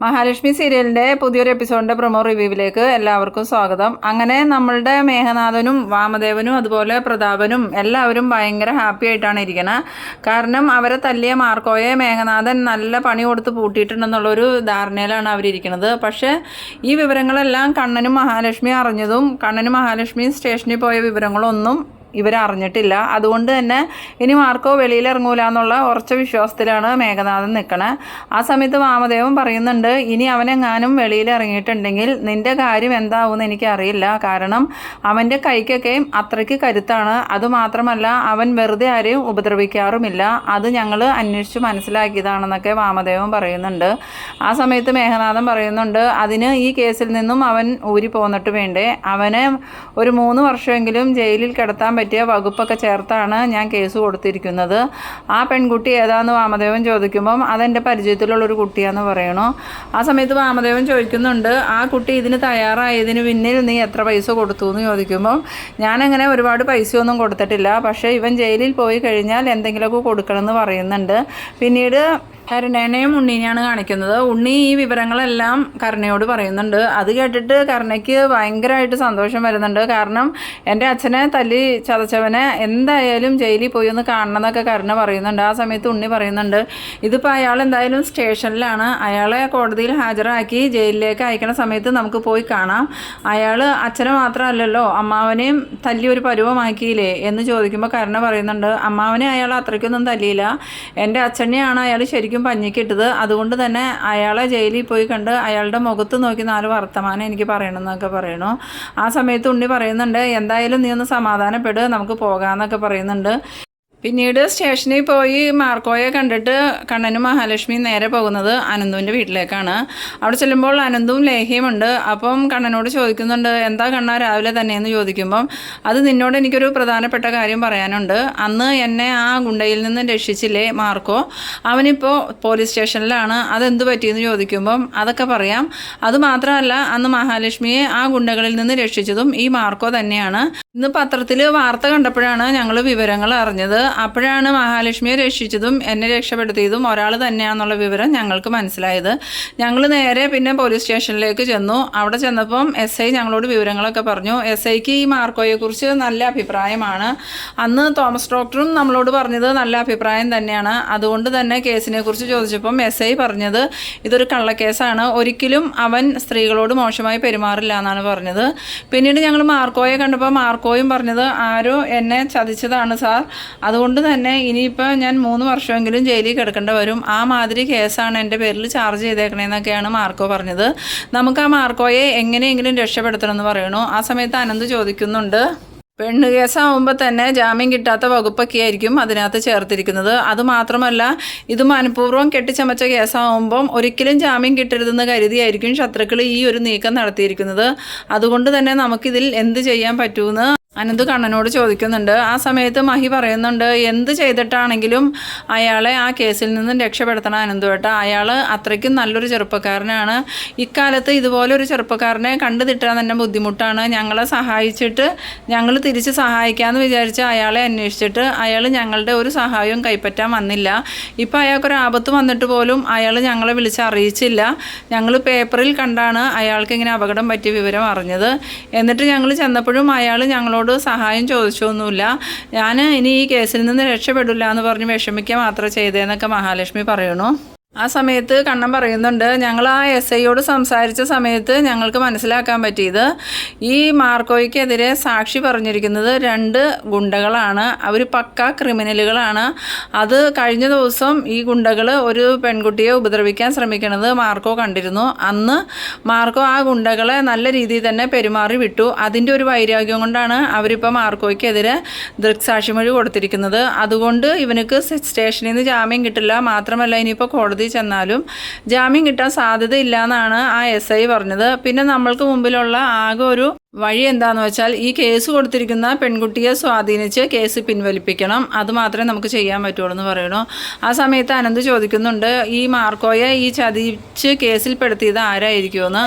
മഹാലക്ഷ്മി സീരിയലിന്റെ പുതിയൊരു എപ്പിസോഡിന്റെ പ്രൊമോ റിവ്യൂവിലേക്ക് എല്ലാവർക്കും സ്വാഗതം. അങ്ങനെ നമ്മളുടെ മേഘനാഥനും വാമദേവനും അതുപോലെ പ്രതാപനും എല്ലാവരും ഭയങ്കര ഹാപ്പി ആയിട്ടാണ് ഇരിക്കുന്നത് കാരണം അവരെ തല്ലിയ മാർക്കോയെ മേഘനാഥൻ നല്ല പണി കൊടുത്ത് പൂട്ടിയിട്ടുണ്ടെന്നുള്ളൊരു ധാരണയിലാണ് അവരിയ്ക്കുന്നത് പക്ഷേ ഈ വിവരങ്ങളെല്ലാം കണ്ണനും മഹാലക്ഷ്മി അറിഞ്ഞതും കണ്ണനും മഹാലക്ഷ്മി സ്റ്റേഷനിൽ പോയ വിവരങ്ങളൊന്നും ഇവരറിഞ്ഞിട്ടില്ല. അതുകൊണ്ട് തന്നെ ഇനി മാർക്കോ വെളിയിൽ ഇറങ്ങൂല എന്നുള്ള ഉറച്ച വിശ്വാസത്തിലാണ് മേഘനാഥൻ നിൽക്കണേ. ആ സമയത്ത് വാമദേവൻ പറയുന്നുണ്ട് ഇനി അവനെങ്ങാനും വെളിയിൽ ഇറങ്ങിയിട്ടുണ്ടെങ്കിൽ നിന്റെ കാര്യം എന്താവുമെന്ന് എനിക്കറിയില്ല. കാരണം അവന്റെ കൈക്കൊക്കെ അത്രയ്ക്ക് കരുത്താണ്. അതുമാത്രമല്ല അവൻ വെറുതെ ആരെയും ഉപദ്രവിക്കാറുമില്ല. അത് ഞങ്ങൾ അന്വേഷിച്ച് മനസ്സിലാക്കിയതാണെന്നൊക്കെ വാമദേവൻ പറയുന്നുണ്ട്. ആ സമയത്ത് മേഘനാഥൻ പറയുന്നുണ്ട് അതിന് ഈ കേസിൽ നിന്നും അവൻ ഊരി പോന്നിട്ട് വേണ്ടേ? അവനെ ഒരു മൂന്ന് വർഷമെങ്കിലും ജയിലിൽ കിടത്താൻ പറ്റിയ വകുപ്പൊക്കെ ചേർത്താണ് ഞാൻ കേസ് കൊടുത്തിരിക്കുന്നത്. ആ പെൺകുട്ടി ഏതാന്ന് വാമദേവൻ ചോദിക്കുമ്പം അതെന്റെ പരിചയത്തിലുള്ളൊരു കുട്ടിയാന്ന് പറയണു. ആ സമയത്ത് വാമദേവൻ ചോദിക്കുന്നുണ്ട് ആ കുട്ടി ഇതിന് തയ്യാറായതിന് പിന്നിൽ നീ എത്ര പൈസ കൊടുത്തു എന്ന് ചോദിക്കുമ്പം ഞാനങ്ങനെ ഒരുപാട് പൈസയൊന്നും കൊടുത്തിട്ടില്ല പക്ഷേ ഇവൻ ജയിലിൽ പോയി കഴിഞ്ഞാൽ എന്തെങ്കിലുമൊക്കെ കൊടുക്കണമെന്ന് പറയുന്നുണ്ട്. പിന്നീട് കരുണേനെയും ഉണ്ണീനെയാണ് കാണിക്കുന്നത്. ഉണ്ണി ഈ വിവരങ്ങളെല്ലാം കരുണയോട് പറയുന്നുണ്ട്. അത് കേട്ടിട്ട് കരുണയ്ക്ക് ഭയങ്കരമായിട്ട് സന്തോഷം വരുന്നുണ്ട്. കാരണം എന്റെ അച്ഛനെ തല്ലി ചതച്ചവനെ എന്തായാലും ജയിലിൽ പോയി ഒന്ന് കാണണം എന്നൊക്കെ കരുണ പറയുന്നുണ്ട്. ആ സമയത്ത് ഉണ്ണി പറയുന്നുണ്ട് ഇതിപ്പോൾ അയാൾ എന്തായാലും സ്റ്റേഷനിലാണ്. അയാളെ കോടതിയിൽ ഹാജരാക്കി ജയിലിലേക്ക് അയക്കുന്ന സമയത്ത് നമുക്ക് പോയി കാണാം. അയാൾ അച്ഛനെ മാത്രമല്ലല്ലോ അമ്മാവനെയും തല്ലി ഒരു പരുവമാക്കിയില്ലേ? എന്ന് ചോദിക്കുമ്പോൾ കരുണ പറയുന്നുണ്ട് അമ്മാവനെ അയാൾ അത്രയ്ക്കൊന്നും തല്ലിയില്ല. എന്റെ അച്ഛനെയാണ് അയാൾ ശരിക്കും പഞ്ഞിക്കിട്ടത് അതുകൊണ്ട് തന്നെ അയാളെ ജയിലിൽ പോയി കണ്ട് അയാളുടെ മുഖത്ത് നോക്കി നാല് വർത്തമാനം എനിക്ക് പറയണമെന്നൊക്കെ പറയണു ആ സമയത്ത് ഉണ്ണി പറയുന്നുണ്ട് എന്തായാലും നീ ഒന്ന് സമാധാനപ്പെട് നമുക്ക് പോകാമെന്നൊക്കെ പറയുന്നുണ്ട്. പിന്നീട് സ്റ്റേഷനിൽ പോയി മാർക്കോയെ കണ്ടിട്ട് കണ്ണനും മഹാലക്ഷ്മിയും നേരെ പോകുന്നത് അനന്തുവിന്റെ വീട്ടിലേക്കാണ്. അവിടെ ചെല്ലുമ്പോൾ അനന്തും ലേഹ്യമുണ്ട് അപ്പം കണ്ണനോട് ചോദിക്കുന്നുണ്ട് എന്താ കണ്ണ രാവിലെ തന്നെയെന്ന് ചോദിക്കുമ്പം അത് നിന്നോട് എനിക്കൊരു പ്രധാനപ്പെട്ട കാര്യം പറയാനുണ്ട്. അന്ന് എന്നെ ആ ഗുണ്ടയിൽ നിന്ന് രക്ഷിച്ചില്ലേ മാർക്കോ? അവനിപ്പോൾ പോലീസ് സ്റ്റേഷനിലാണ്. അതെന്ത് പറ്റിയെന്ന് ചോദിക്കുമ്പം അതൊക്കെ പറയാം. അതുമാത്രമല്ല അന്ന് മഹാലക്ഷ്മിയെ ആ ഗുണ്ടകളിൽ നിന്ന് രക്ഷിച്ചതും ഈ മാർക്കോ തന്നെയാണ്. ഇന്ന് പത്രത്തിൽ വാർത്ത കണ്ടപ്പോഴാണ് ഞങ്ങൾ വിവരങ്ങൾ അറിഞ്ഞത്. അപ്പോഴാണ് മഹാലക്ഷ്മിയെ രക്ഷിച്ചതും എന്നെ രക്ഷപ്പെടുത്തിയതും ഒരാൾ തന്നെയാണെന്നുള്ള വിവരം ഞങ്ങൾക്ക് മനസ്സിലായത്. ഞങ്ങൾ നേരെ പിന്നെ പോലീസ് സ്റ്റേഷനിലേക്ക് ചെന്നു. അവിടെ ചെന്നപ്പം എസ് ഐ ഞങ്ങളോട് വിവരങ്ങളൊക്കെ പറഞ്ഞു. എസ് ഐക്ക് ഈ മാർക്കോയെക്കുറിച്ച് നല്ല അഭിപ്രായമാണ്. അന്ന് തോമസ് ഡോക്ടറും നമ്മളോട് പറഞ്ഞത് നല്ല അഭിപ്രായം തന്നെയാണ്. അതുകൊണ്ട് തന്നെ കേസിനെ കുറിച്ച് ചോദിച്ചപ്പം എസ് ഐ പറഞ്ഞത് ഇതൊരു കള്ളക്കേസാണ്. ഒരിക്കലും അവൻ സ്ത്രീകളോട് മോശമായി പെരുമാറില്ല എന്നാണ് പറഞ്ഞത്. പിന്നീട് ഞങ്ങൾ മാർക്കോയെ കണ്ടപ്പോൾ മാർക്കോയും പറഞ്ഞത് ആരോ എന്നെ ചതിച്ചതാണ് സാർ. അതുകൊണ്ട് തന്നെ ഇനിയിപ്പോൾ ഞാൻ മൂന്ന് വർഷമെങ്കിലും ജയിലിൽ കിടക്കേണ്ടി വരും. ആ മാതിരി കേസാണ് എന്റെ പേരിൽ ചാർജ് ചെയ്തേക്കണേന്നൊക്കെയാണ് മാർക്കോ പറഞ്ഞത്. നമുക്ക് ആ മാർക്കോയെ എങ്ങനെയെങ്കിലും രക്ഷപ്പെടുത്തണമെന്ന് പറയണു. ആ സമയത്ത് അനന്ത് ചോദിക്കുന്നുണ്ട്. പെണ്ണ് കേസാവുമ്പോൾ തന്നെ ജാമ്യം കിട്ടാത്ത വകുപ്പൊക്കെ ആയിരിക്കും അതിനകത്ത് ചേർത്തിരിക്കുന്നത്. അതുമാത്രമല്ല ഇത് മനഃപൂർവം കെട്ടിച്ചമച്ച കേസാവുമ്പം ഒരിക്കലും ജാമ്യം കിട്ടരുതെന്ന് കരുതിയായിരിക്കും ശത്രുക്കൾ ഈ ഒരു നീക്കം നടത്തിയിരിക്കുന്നത്. അതുകൊണ്ട് തന്നെ നമുക്കിതിൽ എന്ത് ചെയ്യാൻ പറ്റുമെന്ന് അനന്ത് കണ്ണനോട് ചോദിക്കുന്നുണ്ട് ആ സമയത്ത് മഹി പറയുന്നുണ്ട് എന്ത് ചെയ്തിട്ടാണെങ്കിലും അയാളെ ആ കേസിൽ നിന്നും രക്ഷപ്പെടുത്തണം അനന്ത് കേട്ടോ അയാൾ അത്രയ്ക്കും നല്ലൊരു ചെറുപ്പക്കാരനാണ്. ഇക്കാലത്ത് ഇതുപോലൊരു ചെറുപ്പക്കാരനെ കണ്ടു തിട്ടാൻ തന്നെ ബുദ്ധിമുട്ടാണ്. ഞങ്ങളെ സഹായിച്ചിട്ട് ഞങ്ങൾ തിരിച്ച് സഹായിക്കാമെന്ന് വിചാരിച്ച് അയാളെ അന്വേഷിച്ചിട്ട് അയാൾ ഞങ്ങളുടെ ഒരു സഹായവും കൈപ്പറ്റാൻ വന്നില്ല. ഇപ്പോൾ അയാൾക്കൊരു ആപത്ത് വന്നിട്ട് പോലും അയാൾ ഞങ്ങളെ വിളിച്ച് അറിയിച്ചില്ല. ഞങ്ങൾ പേപ്പറിൽ കണ്ടാണ് അയാൾക്ക് ഇങ്ങനെ അപകടം പറ്റിയ വിവരം അറിഞ്ഞത്. എന്നിട്ട് ഞങ്ങൾ ചെന്നപ്പോഴും അയാൾ ഞങ്ങളോട് സഹായം ചോദിച്ചൊന്നുമില്ല. ഞാൻ ഇനി ഈ കേസിൽ നിന്ന് രക്ഷപ്പെടില്ല എന്ന് പറഞ്ഞ് വിഷമിക്കുക മാത്രമേ ചെയ്തേന്നൊക്കെ മഹാലക്ഷ്മി പറയണു. ആ സമയത്ത് കണ്ണൻ പറയുന്നുണ്ട്. ഞങ്ങൾ ആ എസ് ഐയോട് സംസാരിച്ച സമയത്ത് ഞങ്ങൾക്ക് മനസ്സിലാക്കാൻ പറ്റിയത് ഈ മാർക്കോയ്ക്കെതിരെ സാക്ഷി പറഞ്ഞിരിക്കുന്നത് രണ്ട് ഗുണ്ടകളാണ്. അവർ പക്ക ക്രിമിനലുകളാണ്. അത് കഴിഞ്ഞ ദിവസം ഈ ഗുണ്ടകൾ ഒരു പെൺകുട്ടിയെ ഉപദ്രവിക്കാൻ ശ്രമിക്കുന്നത് മാർക്കോ കണ്ടിരുന്നു. അന്ന് മാർക്കോ ആ ഗുണ്ടകളെ നല്ല രീതിയിൽ തന്നെ പെരുമാറി വിട്ടു. അതിന്റെ ഒരു വൈരാഗ്യം കൊണ്ടാണ് അവരിപ്പോൾ മാർക്കോയ്ക്കെതിരെ ദൃക്സാക്ഷിമൊഴി കൊടുത്തിരിക്കുന്നത്. അതുകൊണ്ട് ഇവനക്ക് സ്റ്റേഷനിൽ നിന്ന് ജാമ്യം കിട്ടില്ല. മാത്രമല്ല ഇനിയിപ്പോൾ കോടതി കോടതി ചെന്നാലും ജാമ്യം കിട്ടാൻ സാധ്യതയില്ല എന്നാണ് ആ എസ് ഐ പറഞ്ഞത്. പിന്നെ നമ്മൾക്ക് മുമ്പിലുള്ള ആകെ ഒരു വഴി എന്താണെന്ന് വെച്ചാൽ ഈ കേസ് കൊടുത്തിരിക്കുന്ന പെൺകുട്ടിയെ സ്വാധീനിച്ച് കേസ് പിൻവലിപ്പിക്കണം. അത് മാത്രമേ നമുക്ക് ചെയ്യാൻ പറ്റുള്ളൂ എന്ന് പറയണു ആ സമയത്ത് അനന്ത് ചോദിക്കുന്നുണ്ട് ഈ മാർക്കോയെ ഈ ചതിച്ച് കേസിൽ പെടുത്തിയത് ആരായിരിക്കുമെന്ന്?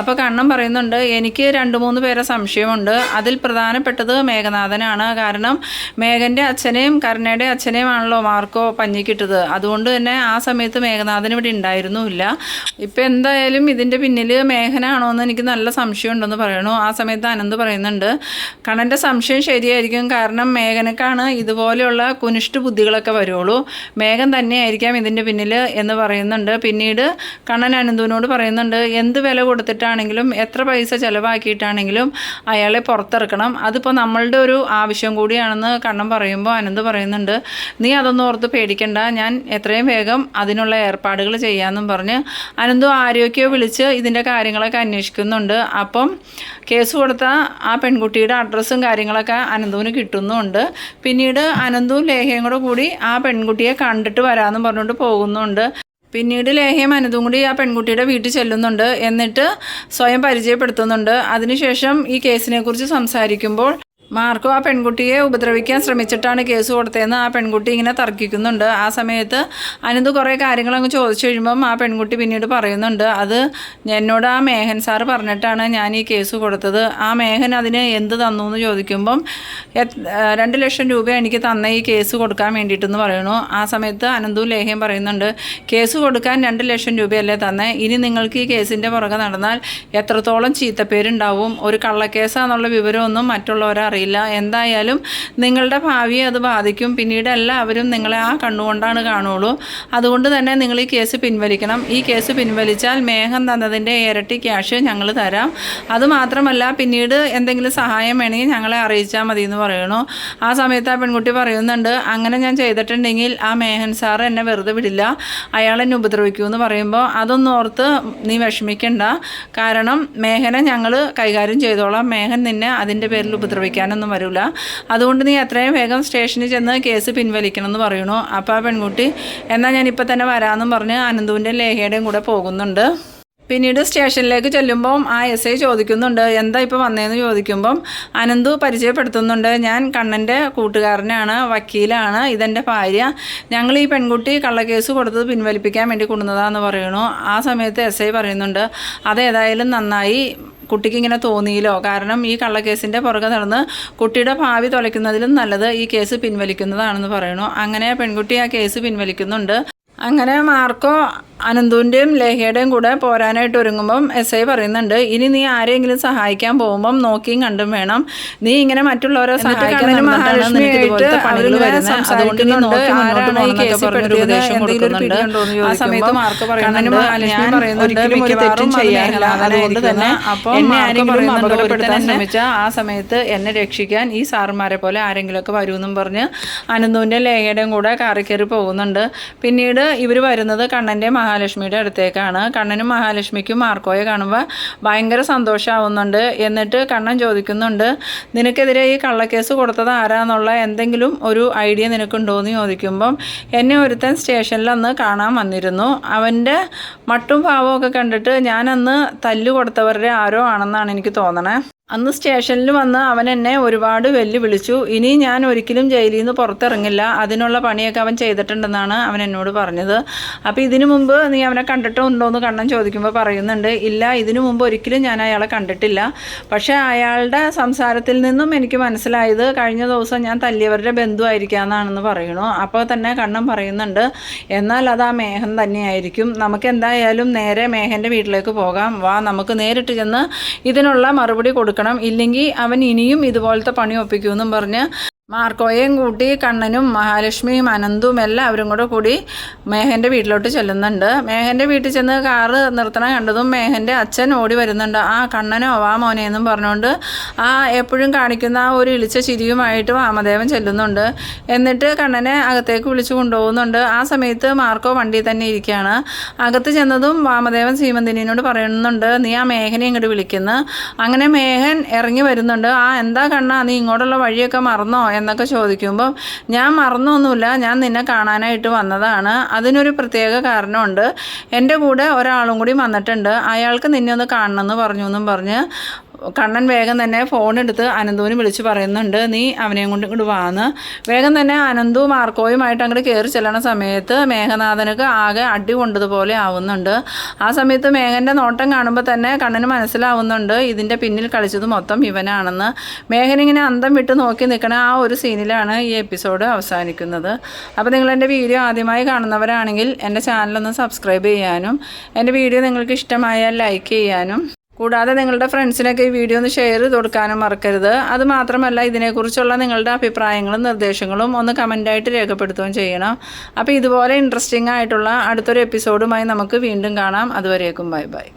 അപ്പോൾ കണ്ണൻ പറയുന്നുണ്ട് എനിക്ക് രണ്ട് മൂന്ന് പേരെ സംശയമുണ്ട്. അതിൽ പ്രധാനപ്പെട്ടത് മേഘനാഥനാണ്. കാരണം മേഘന്റെ അച്ഛനെയും കരുണയുടെ അച്ഛനെയുമാണല്ലോ മാർക്കോ പഞ്ഞിക്കിട്ടത്. അതുകൊണ്ട് തന്നെ ആ സമയത്ത് മേഘനാഥൻ ഇവിടെ ഉണ്ടായിരുന്നുമില്ല. ഇപ്പം എന്തായാലും ഇതിന്റെ പിന്നിൽ മേഘനാണോ എന്ന് എനിക്ക് നല്ല സംശയമുണ്ടെന്ന് പറയണു ആ സമയത്ത് അനന്ത് പറയുന്നുണ്ട് കണ്ണന്റെ സംശയം ശരിയായിരിക്കും. കാരണം മേഘനക്കാണ് ഇതുപോലെയുള്ള കുനിഷ്ഠ ബുദ്ധികളൊക്കെ വരുള്ളൂ. മേഘൻ തന്നെയായിരിക്കാം ഇതിന്റെ പിന്നിൽ എന്ന് പറയുന്നുണ്ട്. പിന്നീട് കണ്ണൻ അനന്തുവിനോട് പറയുന്നുണ്ട് എന്ത് വില കൊടുത്തിട്ടാണെങ്കിലും എത്ര പൈസ ചിലവാക്കിയിട്ടാണെങ്കിലും അയാളെ പുറത്തിറക്കണം. അതിപ്പോൾ നമ്മളുടെ ഒരു ആവശ്യം കൂടിയാണെന്ന് കണ്ണൻ പറയുമ്പോൾ അനന്ത് പറയുന്നുണ്ട് നീ അതൊന്നും ഓർത്ത് പേടിക്കണ്ട. ഞാൻ എത്രയും വേഗം അതിനുള്ള ഏർപ്പാടുകൾ ചെയ്യാമെന്നും പറഞ്ഞ് അനന്തു ആരോഗ്യമോ വിളിച്ച് ഇതിന്റെ കാര്യങ്ങളൊക്കെ അന്വേഷിക്കുന്നുണ്ട്. അപ്പം കേസ് കൊടുത്ത ആ പെൺകുട്ടിയുടെ അഡ്രസ്സും കാര്യങ്ങളൊക്കെ അനന്തുവിന് കിട്ടുന്നുണ്ട്. പിന്നീട് അനന്തുവും ലേഹയും കൂടെ കൂടി ആ പെൺകുട്ടിയെ കണ്ടിട്ട് വരാമെന്നും പറഞ്ഞുകൊണ്ട് പോകുന്നുണ്ട്. പിന്നീട് ലേഹയും അനന്തും കൂടി ആ പെൺകുട്ടിയുടെ വീട്ടിൽ ചെല്ലുന്നുണ്ട്. എന്നിട്ട് സ്വയം പരിചയപ്പെടുത്തുന്നുണ്ട്. അതിനുശേഷം ഈ കേസിനെക്കുറിച്ച് സംസാരിക്കുമ്പോൾ മാർക്കോ ആ പെൺകുട്ടിയെ ഉപദ്രവിക്കാൻ ശ്രമിച്ചിട്ടാണ് കേസ് കൊടുത്തതെന്ന് ആ പെൺകുട്ടി ഇങ്ങനെ തർക്കിക്കുന്നുണ്ട്. ആ സമയത്ത് അനന്ത് കുറേ കാര്യങ്ങൾ അങ്ങ് ചോദിച്ചു കഴിയുമ്പം ആ പെൺകുട്ടി പിന്നീട് പറയുന്നുണ്ട് അത് എന്നോട് ആ മേഹൻ സാർ പറഞ്ഞിട്ടാണ് ഞാൻ ഈ കേസ് കൊടുത്തത്. ആ മേഹൻ അതിന് എന്ത് തന്നു? എന്ന് ചോദിക്കുമ്പം രണ്ട് ലക്ഷം രൂപ എനിക്ക് തന്ന ഈ കേസ് കൊടുക്കാൻ വേണ്ടിയിട്ടെന്ന് പറയുന്നു. ആ സമയത്ത് അനന്തു ലേഹ്യം പറയുന്നുണ്ട് കേസ് കൊടുക്കാൻ രണ്ട് ലക്ഷം രൂപയല്ലേ തന്നെ. ഇനി നിങ്ങൾക്ക് ഈ കേസിന്റെ പുറകെ നടന്നാൽ എത്രത്തോളം ചീത്തപ്പേരുണ്ടാവും. ഒരു കള്ളക്കേസാന്നുള്ള വിവരമൊന്നും മറ്റുള്ളവരെ അറിയില്ല. എന്തായാലും നിങ്ങളുടെ ഭാവിയെ അത് ബാധിക്കും. പിന്നീട് എല്ലാവരും നിങ്ങളെ ആ കണ്ണുകൊണ്ടാണ് കാണുള്ളൂ. അതുകൊണ്ട് തന്നെ നിങ്ങൾ ഈ കേസ് പിൻവലിക്കണം. ഈ കേസ് പിൻവലിച്ചാൽ മേഘം തന്നതിന്റെ ഇരട്ടി ക്യാഷ് ഞങ്ങൾ തരാം. അതുമാത്രമല്ല പിന്നീട് എന്തെങ്കിലും സഹായം വേണമെങ്കിൽ ഞങ്ങളെ അറിയിച്ചാൽ മതി എന്ന് പറയണു ആ സമയത്ത് ആ പെൺകുട്ടി പറയുന്നുണ്ട് അങ്ങനെ ഞാൻ ചെയ്തിട്ടുണ്ടെങ്കിൽ ആ മേഹൻ സാർ എന്നെ വെറുതെ വിടില്ല. അയാൾ എന്നെ ഉപദ്രവിക്കൂ എന്ന് പറയുമ്പോൾ അതൊന്നും ഓർത്ത് നീ വിഷമിക്കണ്ട. കാരണം മേഹനെ ഞങ്ങൾ കൈകാര്യം ചെയ്തോളാം. മേഹൻ നിന്നെ അതിന്റെ പേരിൽ ഉപദ്രവിക്കാനൊന്നും വരില്ല അതുകൊണ്ട് നീ എത്രയും വേഗം സ്റ്റേഷനിൽ ചെന്ന് കേസ് പിൻവലിക്കണം എന്ന് പറയണു അപ്പോൾ ആ പെൺകുട്ടി എന്നാൽ ഇപ്പം തന്നെ വരാമെന്നും പറഞ്ഞ് അനന്തുവിന്റെയും ലേഖയുടെയും കൂടെ പോകുന്നുണ്ട്. പിന്നീട് സ്റ്റേഷനിലേക്ക് ചെല്ലുമ്പം ആ എസ് ഐ ചോദിക്കുന്നുണ്ട് എന്താ ഇപ്പോൾ വന്നതെന്ന് ചോദിക്കുമ്പം അനന്തു പരിചയപ്പെടുത്തുന്നുണ്ട് ഞാൻ കണ്ണന്റെ കൂട്ടുകാരനാണ് വക്കീലാണ് ഇതെന്റെ ഭാര്യ. ഞങ്ങൾ ഈ പെൺകുട്ടി കള്ളക്കേസ് കൊടുത്തത് പിൻവലിപ്പിക്കാൻ വേണ്ടി കൊണ്ടുവന്നതാന്ന് പറയണു ആ സമയത്ത് എസ് ഐ പറയുന്നുണ്ട് അതേതായാലും നന്നായി. കുട്ടിക്ക് ഇങ്ങനെ തോന്നിയില്ലോ? കാരണം ഈ കള്ളക്കേസിന്റെ പുറകെ നടന്ന് കുട്ടിയുടെ ഭാവി തുലയ്ക്കുന്നതിലും നല്ലത് ഈ കേസ് പിൻവലിക്കുന്നതാണെന്ന് പറയുന്നു. അങ്ങനെ പെൺകുട്ടി ആ കേസ് പിൻവലിക്കുന്നുണ്ട്. അങ്ങനെ മാർക്കോ അനന്തുവിന്റെയും ലേഹയുടെയും കൂടെ പോരാനായിട്ട് ഒരുങ്ങുമ്പം എസ് ഐ പറയുന്നുണ്ട് ഇനി നീ ആരെങ്കിലും സഹായിക്കാൻ പോകുമ്പം നോക്കിയും കണ്ടും വേണം. നീ ഇങ്ങനെ മറ്റുള്ളവരെ ആ സമയത്ത് എന്നെ രക്ഷിക്കാൻ ഈ സാറുമാരെ പോലെ ആരെങ്കിലുമൊക്കെ വരുമെന്നും പറഞ്ഞ് അനന്തുവിന്റെ ലേഖയുടെയും കൂടെ കാറി കയറി പോകുന്നുണ്ട്. പിന്നീട് ഇവർ വരുന്നത് കണ്ണന്റെ മഹാലക്ഷ്മിയുടെ അടുത്തേക്കാണ്. കണ്ണനും മഹാലക്ഷ്മിക്കും മാർക്കോയെ കാണുമ്പോൾ ഭയങ്കര സന്തോഷമാവുന്നുണ്ട് എന്നിട്ട് കണ്ണൻ ചോദിക്കുന്നുണ്ട് നിനക്കെതിരെ ഈ കള്ളക്കേസ് കൊടുത്തത് ആരാന്നുള്ള എന്തെങ്കിലും ഒരു ഐഡിയ നിനക്കുണ്ടോ എന്ന് ചോദിക്കുമ്പം എന്നെ ഒരുത്തൻ സ്റ്റേഷനിൽ അന്ന് കാണാൻ വന്നിരുന്നു. അവന്റെ മട്ടും ഭാവമൊക്കെ കണ്ടിട്ട് ഞാനന്ന് തല്ലു കൊടുത്തവരുടെ ആരോ ആണെന്നാണ് എനിക്ക് തോന്നണേ. അന്ന് സ്റ്റേഷനിൽ വന്ന് അവൻ എന്നെ ഒരുപാട് വെല്ലുവിളിച്ചു. ഇനി ഞാൻ ഒരിക്കലും ജയിലിൽ നിന്ന് പുറത്തിറങ്ങില്ല. അതിനുള്ള പണിയൊക്കെ അവൻ ചെയ്തിട്ടുണ്ടെന്നാണ് അവൻ എന്നോട് പറഞ്ഞത്. അപ്പോൾ ഇതിനു മുമ്പ് നീ അവനെ കണ്ടിട്ടുണ്ടോ എന്ന് കണ്ണൻ ചോദിക്കുമ്പോൾ പറയുന്നുണ്ട്. ഇല്ല ഇതിനു മുമ്പ് ഒരിക്കലും ഞാൻ അയാളെ കണ്ടിട്ടില്ല. പക്ഷേ അയാളുടെ സംസാരത്തിൽ നിന്നും എനിക്ക് മനസ്സിലായത് കഴിഞ്ഞ ദിവസം ഞാൻ തല്ലിയവരുടെ ബന്ധുവായിരിക്കാമെന്നാണെന്ന് പറയണു അപ്പോൾ തന്നെ കണ്ണൻ പറയുന്നുണ്ട്. എന്നാൽ അത് ആ മേഹൻ തന്നെയായിരിക്കും. നമുക്ക് എന്തായാലും നേരെ മേഹന്റെ വീട്ടിലേക്ക് പോകാം. വാ നമുക്ക് നേരിട്ട് ചെന്ന് ഇതിനുള്ള മറുപടി കൊടുക്കണം. ഇല്ലെങ്കിൽ അവൻ ഇനിയും ഇതുപോലത്തെ പണി ഒപ്പിക്കുമെന്നും പറഞ്ഞ് മാർക്കോയെയും കൂട്ടി കണ്ണനും മഹാലക്ഷ്മിയും അനന്തും എല്ലാവരും കൂടെ കൂടി മേഹന്റെ വീട്ടിലോട്ട് ചെല്ലുന്നുണ്ട്. മേഹന്റെ വീട്ടിൽ ചെന്ന് കാറ് നിർത്തണം കണ്ടതും മേഹന്റെ അച്ഛൻ ഓടി വരുന്നുണ്ട്. ആ കണ്ണനോ വാ മോനെ എന്നും പറഞ്ഞുകൊണ്ട് ആ എപ്പോഴും കാണിക്കുന്ന ആ ഒരു ഇളിച്ച ചിരിയുമായിട്ട് വാമദേവൻ ചെല്ലുന്നുണ്ട്. എന്നിട്ട് കണ്ണനെ അകത്തേക്ക് വിളിച്ചു കൊണ്ടുപോകുന്നുണ്ട്. ആ സമയത്ത് മാർക്കോ വണ്ടിയിൽ തന്നെ ഇരിക്കുകയാണ്. അകത്ത് ചെന്നതും വാമദേവൻ സീമന്തിനോട് പറയുന്നുണ്ട് നീ ആ മേഘനെ ഇങ്ങോട്ട് വിളിക്കുന്നു അങ്ങനെ മേഘൻ ഇറങ്ങി വരുന്നുണ്ട്. ആ എന്താ കണ്ണാ നീ ഇങ്ങോട്ടുള്ള വഴിയൊക്കെ മറന്നോ? എന്നൊക്കെ ചോദിക്കുമ്പം ഞാൻ മറന്നൊന്നുമില്ല ഞാൻ നിന്നെ കാണാനായിട്ട് വന്നതാണ്. അതിനൊരു പ്രത്യേക കാരണമുണ്ട്. എന്റെ കൂടെ ഒരാളും കൂടി വന്നിട്ടുണ്ട്. അയാൾക്ക് നിന്നെ ഒന്ന് കാണണമെന്ന് പറഞ്ഞു എന്നും പറഞ്ഞ് കണ്ണൻ വേഗം തന്നെ ഫോൺ എടുത്ത് അനന്തുവിന് വിളിച്ച് പറയുന്നുണ്ട് നീ അവനെയും കൊണ്ട് ഇങ്ങോട്ട് വാന്ന് വേഗം തന്നെ അനന്തു മാർക്കോയുമായിട്ട് അങ്ങോട്ട് കയറി ചെല്ലണ സമയത്ത് മേഘനാഥനക്ക് ആകെ അടി കൊണ്ടതുപോലെ ആവുന്നുണ്ട്. ആ സമയത്ത് മേഘന്റെ നോട്ടം കാണുമ്പോൾ തന്നെ കണ്ണന് മനസ്സിലാവുന്നുണ്ട് ഇതിന്റെ പിന്നിൽ കളിച്ചത് മൊത്തം ഇവനാണെന്ന്. മേഘൻ ഇങ്ങനെ അന്തം വിട്ട് നോക്കി നിൽക്കണ ആ ഒരു സീനിലാണ് ഈ എപ്പിസോഡ് അവസാനിക്കുന്നത്. അപ്പോൾ നിങ്ങൾ എന്റെ വീഡിയോ ആദ്യമായി കാണുന്നവരാണെങ്കിൽ എന്റെ ചാനലൊന്ന് സബ്സ്ക്രൈബ് ചെയ്യാനും എന്റെ വീഡിയോ നിങ്ങൾക്ക് ഇഷ്ടമായാൽ ലൈക്ക് ചെയ്യാനും കൂടാതെ നിങ്ങളുടെ ഫ്രണ്ട്സിനൊക്കെ ഈ വീഡിയോ ഒന്ന് ഷെയർ ചെയ്ത് കൊടുക്കാനും മറക്കരുത്. അത് മാത്രമല്ല ഇതിനെക്കുറിച്ചുള്ള നിങ്ങളുടെ അഭിപ്രായങ്ങളും നിർദ്ദേശങ്ങളും ഒന്ന് കമന്റായിട്ട് രേഖപ്പെടുത്തുകയും ചെയ്യണം. അപ്പോൾ ഇതുപോലെ ഇൻട്രസ്റ്റിംഗ് ആയിട്ടുള്ള അടുത്തൊരു എപ്പിസോഡുമായി നമുക്ക് വീണ്ടും കാണാം. അതുവരേക്കും ബൈ ബൈ